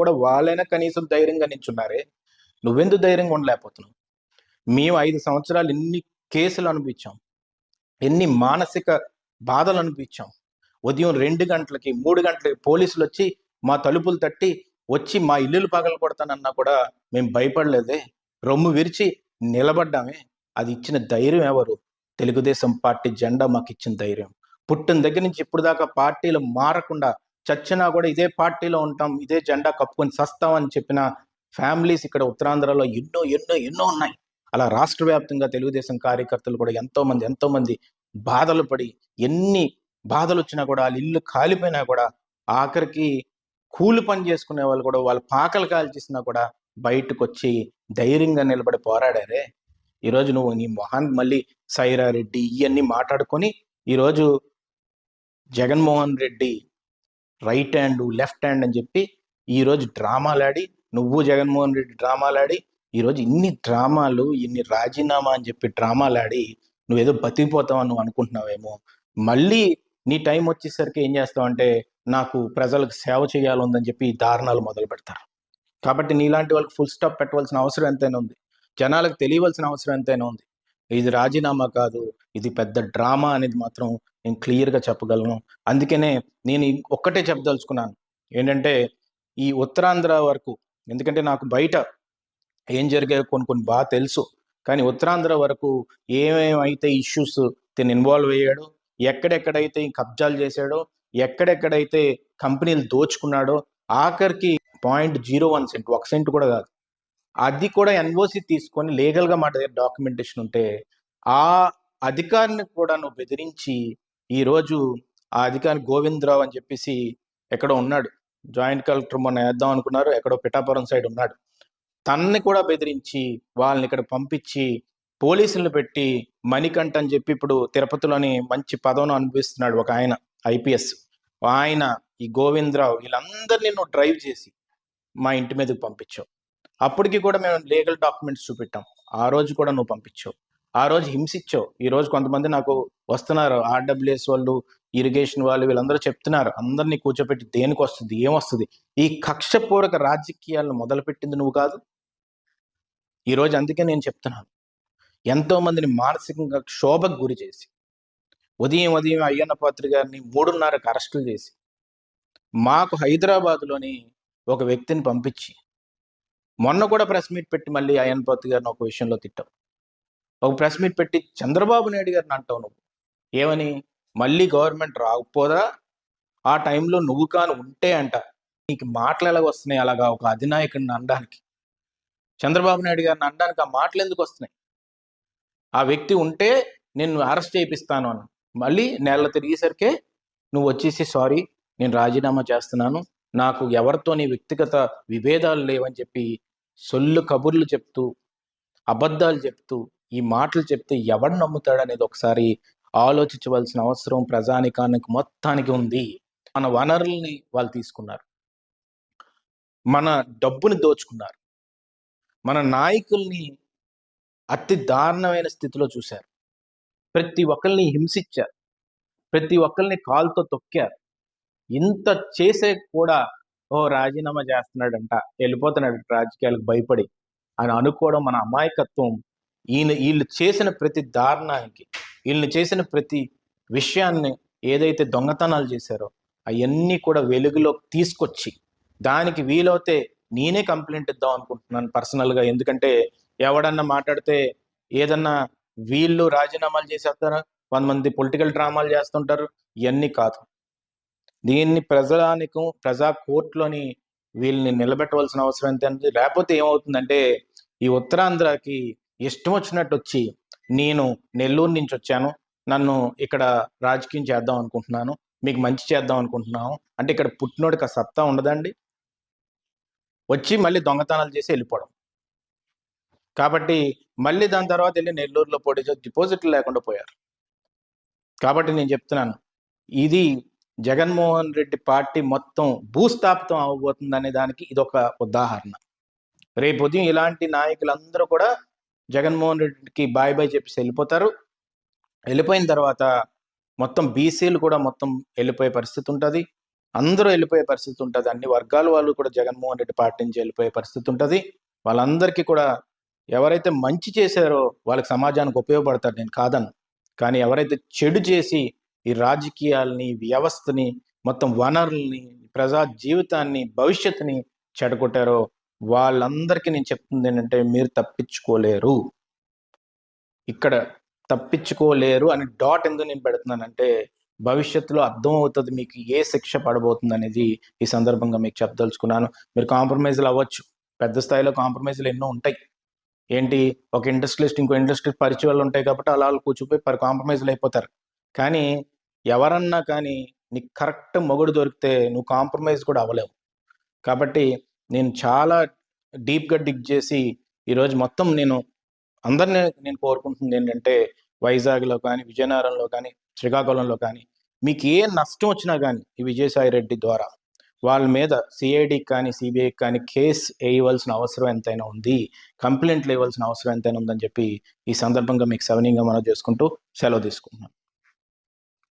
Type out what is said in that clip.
కూడా వాళ్ళైనా కనీసం ధైర్యంగా నించున్నారే నువ్వెందుకు ధైర్యంగా ఉండలేకపోతున్నావు? మేము ఐదు సంవత్సరాలు ఎన్ని కేసులు అనిపించాం ఎన్ని మానసిక బాధలు అనిపించాం ఉదయం రెండు గంటలకి మూడు గంటలకి పోలీసులు వచ్చి మా తలుపులు తట్టి వచ్చి మా ఇల్లులు పగలు కొడతానన్నా కూడా మేము భయపడలేదే. రొమ్ము విరిచి నిలబడ్డామే. అది ఇచ్చిన ధైర్యం ఎవరు? తెలుగుదేశం పార్టీ జెండా మాకు ఇచ్చిన ధైర్యం. పుట్టిన దగ్గర నుంచి ఇప్పుడు దాకా పార్టీలు మారకుండా చచ్చినా కూడా ఇదే పార్టీలో ఉంటాం ఇదే జెండా కప్పుకొని సస్తాం అని చెప్పిన ఫ్యామిలీస్ ఇక్కడ ఉత్తరాంధ్రలో ఎన్నో ఎన్నో ఎన్నో ఉన్నాయి. అలా రాష్ట్ర వ్యాప్తంగా తెలుగుదేశం కార్యకర్తలు కూడా ఎంతో మంది ఎంతో మంది బాధలు పడి ఎన్ని బాధలు వచ్చినా కూడా వాళ్ళ ఇల్లు కాలిపోయినా కూడా ఆఖరికి కూలి పని చేసుకునే వాళ్ళు కూడా వాళ్ళ పాకలు కాల్చేసినా కూడా బయటకు వచ్చి ధైర్యంగా నిలబడి పోరాడారే. ఈరోజు నువ్వు నీ మొహాన్ మళ్ళీ సైరా రెడ్డి ఇవన్నీ మాట్లాడుకొని ఈరోజు Jaganmohan Reddy right hand left hand అని చెప్పి ఈరోజు డ్రామాలాడి నువ్వు జగన్మోహన్ రెడ్డి డ్రామాలాడి ఈరోజు ఇన్ని డ్రామాలు ఇన్ని రాజీనామా అని చెప్పి డ్రామాలాడి నువ్వేదో బతికిపోతావని నువ్వు అనుకుంటున్నావేమో. మళ్ళీ నీ టైం వచ్చేసరికి ఏం చేస్తావంటే నాకు ప్రజలకు సేవ చేయాలని చెప్పి దారుణాలు మొదలు పెడతారు కాబట్టి నీలాంటి వాళ్ళకి ఫుల్ స్టాప్ పెట్టవలసిన అవసరం ఎంతైనా ఉంది. జనాలకు తెలియవలసిన అవసరం ఎంతైనా ఉంది. ఇది రాజీనామా కాదు ఇది పెద్ద డ్రామా అనేది మాత్రం నేను క్లియర్గా చెప్పగలను. అందుకనే నేను ఒక్కటే చెప్పదలుచుకున్నాను. ఏంటంటే ఈ ఉత్తరాంధ్ర వరకు ఎందుకంటే నాకు బయట ఏం జరిగాయో కొన్ని కొన్ని బాగా తెలుసు. కానీ ఉత్తరాంధ్ర వరకు ఏమేమైతే ఇష్యూస్ తిని ఇన్వాల్వ్ అయ్యాడో ఎక్కడెక్కడైతే కబ్జాలు చేశాడో ఎక్కడెక్కడైతే కంపెనీలు దోచుకున్నాడో ఆఖరికి పాయింట్ జీరో వన్ సెంట్ ఒక సెంట్ కూడా కాదు. అది కూడా ఎన్ఓసి తీసుకొని లీగల్గా మా దగ్గర డాక్యుమెంటేషన్ ఉంటే ఆ అధికారిని కూడా నువ్వు బెదిరించి ఈరోజు ఆ అధికారి గోవిందరావు అని చెప్పేసి ఎక్కడో ఉన్నాడు. జాయింట్ కలెక్టర్ మొన్న వేద్దాం అనుకున్నారు ఎక్కడో పిఠాపురం సైడ్ ఉన్నాడు. తనని కూడా బెదిరించి వాళ్ళని ఇక్కడ పంపించి పోలీసులను పెట్టి మణికంఠ అని చెప్పి ఇప్పుడు తిరుపతిలోని మంచి పదవిని అనిపిస్తున్నాడు ఒక ఆయన ఐపీఎస్. ఆయన ఈ గోవిందరావు వీళ్ళందరినీ నువ్వు డ్రైవ్ చేసి మా ఇంటి మీదకి పంపించావు. అప్పటికి కూడా మేము లీగల్ డాక్యుమెంట్స్ చూపెట్టాం. ఆ రోజు కూడా నువ్వు పంపించావు. ఆ రోజు హింసించావు. ఈ రోజు కొంతమంది నాకు వస్తున్నారు. ఆర్డబ్ల్యూఎస్ వాళ్ళు ఇరిగేషన్ వాళ్ళు వీళ్ళందరూ చెప్తున్నారు. అందరినీ కూర్చోపెట్టి దేనికి వస్తుంది? ఏమొస్తుంది ఈ కక్షపూర్వక రాజకీయాలను మొదలుపెట్టింది నువ్వు కాదు. ఈరోజు అందుకే నేను చెప్తున్నాను. ఎంతో మందిని మానసికంగా క్షోభకు గురి చేసి ఉదయం ఉదయం అయ్యన్న పాత్రి గారిని మూడున్నరకు అరెస్టులు చేసి మాకు హైదరాబాద్లోని ఒక వ్యక్తిని పంపించి మొన్న కూడా ప్రెస్ మీట్ పెట్టి మళ్ళీ అయన్ పాత్రి గారిని ఒక విషయంలో తిట్టావు ఒక ప్రెస్ మీట్ పెట్టి చంద్రబాబు నాయుడు గారిని అంటావు నువ్వు. ఏమని? మళ్ళీ గవర్నమెంట్ రాకపోదా? ఆ టైంలో నువ్వు కాను ఉంటే అంట. నీకు మాటలు ఎలాగ వస్తున్నాయి అలాగా ఒక అధినాయకుడిని అనడానికి? చంద్రబాబు నాయుడు గారిని అనడానికి ఆ మాటలు ఎందుకు వస్తున్నాయి? ఆ వ్యక్తి ఉంటే నేను అరెస్ట్ చేయిస్తాను అని మళ్ళీ నెల తిరిగేసరికే నువ్వు వచ్చేసి సారీ నేను రాజీనామా చేస్తున్నాను. నాకు ఎవరితోని వ్యక్తిగత విభేదాలు లేవని చెప్పి సొల్లు కబుర్లు చెప్తూ అబద్ధాలు చెప్తూ ఈ మాటలు చెప్తే ఎవడు నమ్ముతాడనేది ఒకసారి ఆలోచించవలసిన అవసరం ప్రజానికానికి మొత్తానికి ఉంది. మన వనరుల్ని వాళ్ళు తీసుకున్నారు. మన డబ్బుని దోచుకున్నారు. మన నాయకుల్ని అతి దారుణమైన స్థితిలో చూశారు. ప్రతి ఒక్కరిని హింసించారు. ప్రతి ఒక్కరిని కాలుతో తొక్కారు. ఇంత చేసే కూడా ఓ రాజీనామా చేస్తున్నాడంట వెళ్ళిపోతున్నాడు రాజకీయాలకు భయపడి అని అనుకోవడం మన అమాయకత్వం. ఈయన వీళ్ళు చేసిన ప్రతి దారుణానికి వీళ్ళు చేసిన ప్రతి విషయాన్ని ఏదైతే దొంగతనాలు చేశారో అవన్నీ కూడా వెలుగులోకి తీసుకొచ్చి దానికి వీలవుతే నేనే కంప్లైంట్ ఇద్దాం అనుకుంటున్నాను పర్సనల్గా. ఎందుకంటే ఎవడన్నా మాట్లాడితే ఏదన్నా వీళ్ళు రాజీనామాలు చేసేస్తారా? కొంతమంది పొలిటికల్ డ్రామాలు చేస్తుంటారు. ఇవన్నీ కాదు. దీన్ని ప్రజానికి ప్రజా కోర్టులోని వీళ్ళని నిలబెట్టవలసిన అవసరం ఎంత లేకపోతే ఏమవుతుందంటే ఈ ఉత్తరాంధ్రకి ఇష్టం వచ్చినట్టు వచ్చి నేను నెల్లూరు నుంచి వచ్చాను. నన్ను ఇక్కడ రాజకీయం చేద్దాం అనుకుంటున్నాను. మీకు మంచి చేద్దాం అనుకుంటున్నాను. అంటే ఇక్కడ పుట్టినోడికి ఆ సత్తా ఉండదండి. వచ్చి మళ్ళీ దొంగతనాలు చేసి వెళ్ళిపోవడం. కాబట్టి మళ్ళీ దాని తర్వాత వెళ్ళి నెల్లూరులో పోటీ డిపాజిట్లు లేకుండా పోయారు. కాబట్టి నేను చెప్తున్నాను. ఇది జగన్మోహన్ రెడ్డి పార్టీ మొత్తం భూస్థాపితం అవ్వబోతుంది అనే దానికి ఇది ఒక ఉదాహరణ. రేపు ఉదయం ఇలాంటి నాయకులందరూ కూడా జగన్మోహన్ రెడ్డికి బాయ్ బాయ్ చెప్పేసి వెళ్ళిపోతారు. వెళ్ళిపోయిన తర్వాత మొత్తం బీసీలు కూడా మొత్తం వెళ్ళిపోయే పరిస్థితి ఉంటుంది. అందరూ వెళ్ళిపోయే పరిస్థితి ఉంటుంది. అన్ని వర్గాల వాళ్ళు కూడా జగన్మోహన్ రెడ్డి పార్టీ నుంచి వెళ్ళిపోయే పరిస్థితి ఉంటుంది. వాళ్ళందరికీ కూడా ఎవరైతే మంచి చేశారో వాళ్ళకి సమాజానికి ఉపయోగపడతారు. నేను కాదను కానీ ఎవరైతే చెడు చేసి ఈ రాజకీయాల్ని వ్యవస్థని మొత్తం వనరుల్ని ప్రజా జీవితాన్ని భవిష్యత్తుని చెడగొట్టారో వాళ్ళందరికీ నేను చెప్తుంది ఏంటంటే మీరు తప్పించుకోలేరు. ఇక్కడ తప్పించుకోలేరు అని డాట్ ఎందుకు నేను పెడుతున్నానంటే భవిష్యత్తులో అర్థం అవుతుంది మీకు ఏ శిక్ష పడబోతుంది అనేది ఈ సందర్భంగా మీకు చెప్పదలుచుకున్నాను. మీరు కాంప్రమైజ్లు అవ్వచ్చు. పెద్ద స్థాయిలో కాంప్రమైజ్లు ఎన్నో ఉంటాయి. ఏంటి? ఒక ఇండస్ట్రియలిస్ట్ ఇంకో ఇండస్ట్రియల్ పరిచయాలు ఉంటాయి కాబట్టి అలా వాళ్ళు కూర్చుపోయి పరి కాంప్రమైజ్లు అయిపోతారు. కానీ ఎవరన్నా కానీ నీకు కరెక్ట్ మొగుడు దొరికితే నువ్వు కాంప్రమైజ్ కూడా అవ్వలేవు. కాబట్టి నేను చాలా డీప్గా డిగ్ చేసి ఈరోజు మొత్తం నేను అందరినీ నేను కోరుకుంటుంది ఏంటంటే వైజాగ్లో కానీ విజయనగరంలో కానీ శ్రీకాకుళంలో కానీ మీకు ఏ నష్టం వచ్చినా కానీ ఈ విజయసాయి రెడ్డి ద్వారా వాళ్ళ మీద సిఐడికి కానీ సిబిఐకి కానీ కేసు వేయవలసిన అవసరం ఎంతైనా ఉంది. కంప్లైంట్లు వేయవలసిన అవసరం ఎంతైనా ఉందని చెప్పి ఈ సందర్భంగా మీకు సవనీయంగా మనం చేసుకుంటూ సెలవు తీసుకుంటున్నాను.